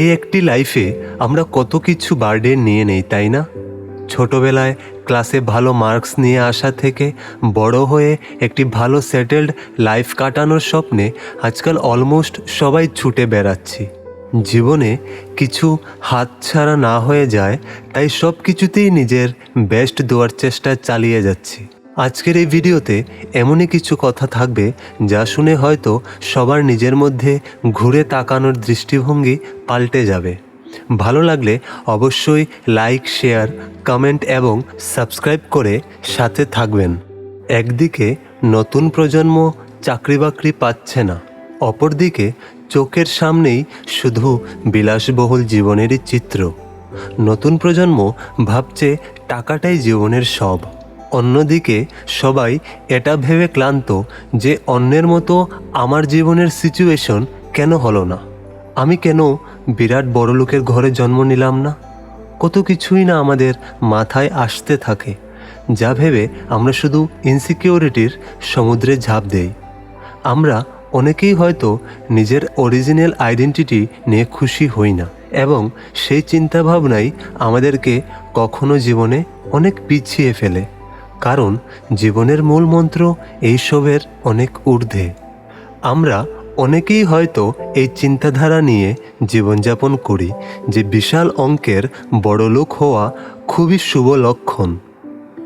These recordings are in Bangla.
এই একটি লাইফে আমরা কত কিছু বার্ডেন নিয়ে নেই, তাই না? ছোটবেলায় ক্লাসে ভালো মার্কস নিয়ে আসা থেকে বড় হয়ে একটি ভালো সেটেলড লাইফ কাটানোর স্বপ্নে আজকাল অলমোস্ট সবাই ছুটে বেড়াচ্ছি। জীবনে কিছু হাতছাড়া না হয়ে যায়, তাই সব কিছুতেই নিজের বেস্ট দেওয়ার চেষ্টা চালিয়ে যাচ্ছি। আজকের এই ভিডিওতে এমনই কিছু কথা থাকবে যা শুনে হয়তো সবার নিজের মধ্যে ঘুরে তাকানোর দৃষ্টিভঙ্গি পাল্টে যাবে। ভালো লাগলে অবশ্যই লাইক, শেয়ার, কমেন্ট এবং সাবস্ক্রাইব করে সাথে থাকবেন। একদিকে নতুন প্রজন্ম চাকরি বাকরি পাচ্ছে না, অপরদিকে চোখের সামনেই শুধু বিলাসবহুল জীবনেরই চিত্র। নতুন প্রজন্ম ভাবছে টাকাটাই জীবনের সব। অন্যদিকে, সবাই এটা ভেবে ক্লান্ত যে অন্যের মতো আমার জীবনের সিচুয়েশন কেন হলো না? আমি কেন বিরাট বড় লোকের ঘরে জন্ম নিলাম না? কত কিছুই না আমাদের মাথায় আসতে থাকে, যা ভেবে আমরা শুধু ইনসিকিউরিটির সমুদ্রে ঝাঁপ দেই। আমরা অনেকেই হয়তো নিজের অরিজিনাল আইডেন্টিটি নিয়ে খুশি হই না এবং সেই চিন্তাভাবনাই আমাদেরকে কখনো জীবনে অনেক পিছিয়ে ফেলে। কারণ জীবনের মূল মন্ত্র এইসবের অনেক ঊর্ধ্বে। আমরা অনেকেই হয়তো এই চিন্তাধারা নিয়ে জীবনযাপন করি যে বিশাল অঙ্কের বড়লোক হওয়া খুবই শুভ লক্ষণ।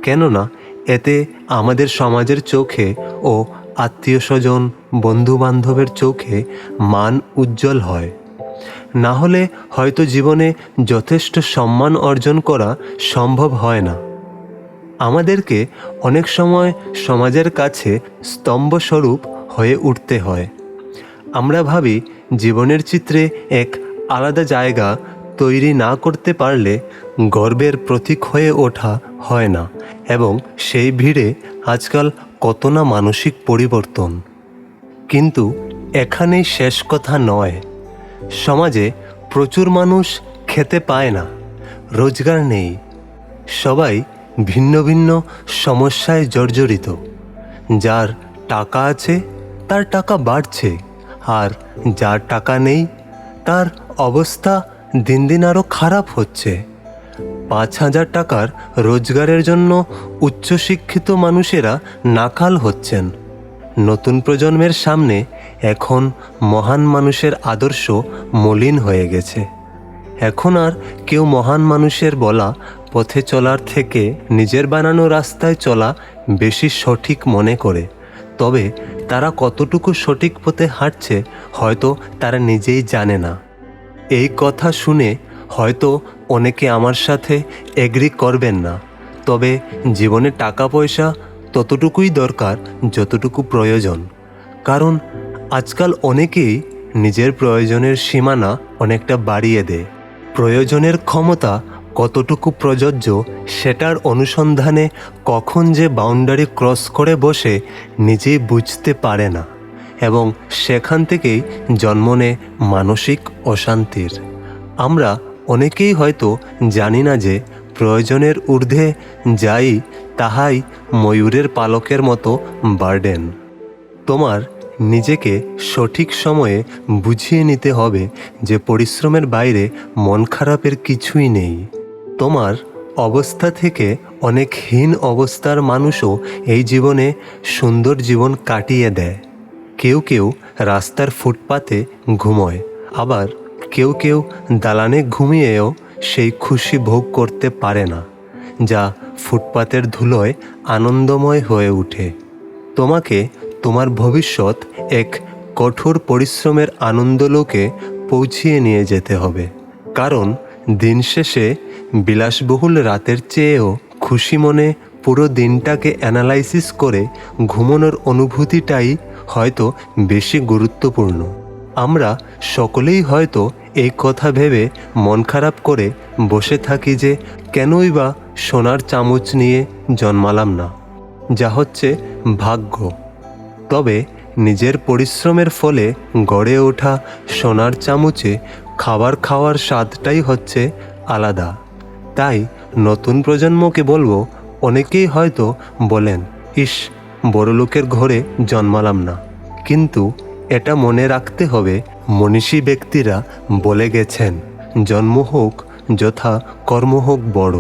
কেননা, এতে আমাদের সমাজের চোখে ও আত্মীয় স্বজন বন্ধু বান্ধবের চোখে মান উজ্জ্বল হয়। না হলে হয়তো জীবনে যথেষ্ট সম্মান অর্জন করা সম্ভব হয় না। আমাদেরকে অনেক সময় সমাজের কাছে স্তম্ভস্বরূপ হয়ে উঠতে হয়। আমরা ভাবি জীবনের চিত্রে এক আলাদা জায়গা তৈরি না করতে পারলে গর্বের প্রতীক হয়ে ওঠা হয় না এবং সেই ভিড়ে আজকাল কত না মানসিক পরিবর্তন। কিন্তু এখানেই শেষ কথা নয়। সমাজে প্রচুর মানুষ খেতে পায় না, রোজগার নেই। সবাই ভিন্ন ভিন্ন সমস্যায় জর্জরিত। যার টাকা আছে, তার টাকা বাড়ছে। আর যার টাকা নেই, তার অবস্থা দিন দিন আরও খারাপ হচ্ছে। পাঁচ হাজার টাকার রোজগারের জন্য উচ্চশিক্ষিত মানুষেরা নাকাল হচ্ছেন। নতুন প্রজন্মের সামনে এখন মহান মানুষের আদর্শ মলিন হয়ে গেছে। এখন আর কেউ মহান মানুষের বলা পথে চলার থেকে নিজের বানানো রাস্তায় চলা বেশি সঠিক মনে করে। তবে তারা কতটুকু সঠিক পথে হাঁটছে হয়তো তারা নিজেই জানে না। এই কথা শুনে হয়তো অনেকে আমার সাথে এগ্রি করবেন না। তবে জীবনে টাকা পয়সা ততটুকুই দরকার যতটুকু প্রয়োজন। কারণ আজকাল অনেকেই নিজের প্রয়োজনের সীমানা অনেকটা বাড়িয়ে দেয়। প্রয়োজনের ক্ষমতা কতটুকু প্রযোজ্য সেটার অনুসন্ধানে কখন যে বাউন্ডারি ক্রস করে বসে নিজেই বুঝতে পারে না এবং সেখান থেকেই জন্ম নেয় মানসিক অশান্তির। আমরা অনেকেই হয়তো জানি না যে প্রয়োজনের ঊর্ধ্বে যাই তাহাই ময়ূরের পালকের মতো বার্ডেন। তোমার নিজেকে সঠিক সময়ে বুঝিয়ে নিতে হবে যে পরিশ্রমের বাইরে মন খারাপের কিছুই নেই। তোমার অবস্থা থেকে অনেক হীন অবস্থার মানুষও এই জীবনে সুন্দর জীবন কাটিয়ে দেয়। কেউ কেউ রাস্তার ফুটপাতে ঘুমোয়, আবার কেউ কেউ দালানে ঘুমিয়েও সেই খুশি ভোগ করতে পারে না, যা ফুটপাতের ধুলোয় আনন্দময় হয়ে ওঠে। তোমাকে তোমার ভবিষ্যৎ এক কঠোর পরিশ্রমের আনন্দলোকে পৌঁছিয়ে নিয়ে যেতে হবে, কারণ দিন শেষে বিলাসবহুল রাতের চেয়েও খুশি মনে পুরো দিনটাকে অ্যানালাইসিস করে ঘুমানোর অনুভূতিটাই হয়তো বেশি গুরুত্বপূর্ণ। আমরা সকলেই হয়তো এই কথা ভেবে মন খারাপ করে বসে থাকি যে কেনই বা সোনার চামচ নিয়ে জন্মালাম না। যা হচ্ছে ভাগ্য। তবে নিজের পরিশ্রমের ফলে গড়ে ওঠা সোনার চামচে খাবার খাওয়ার স্বাদটাই হচ্ছে আলাদা। তাই নতুন প্রজন্মকে বলব, অনেকেই হয়তো বলেন, ইস বড়লোকের ঘরে জন্মালাম না। কিন্তু এটা মনে রাখতে হবে, মনীষী ব্যক্তিরা বলে গেছেন, জন্ম হোক যথা কর্ম হোক বড়।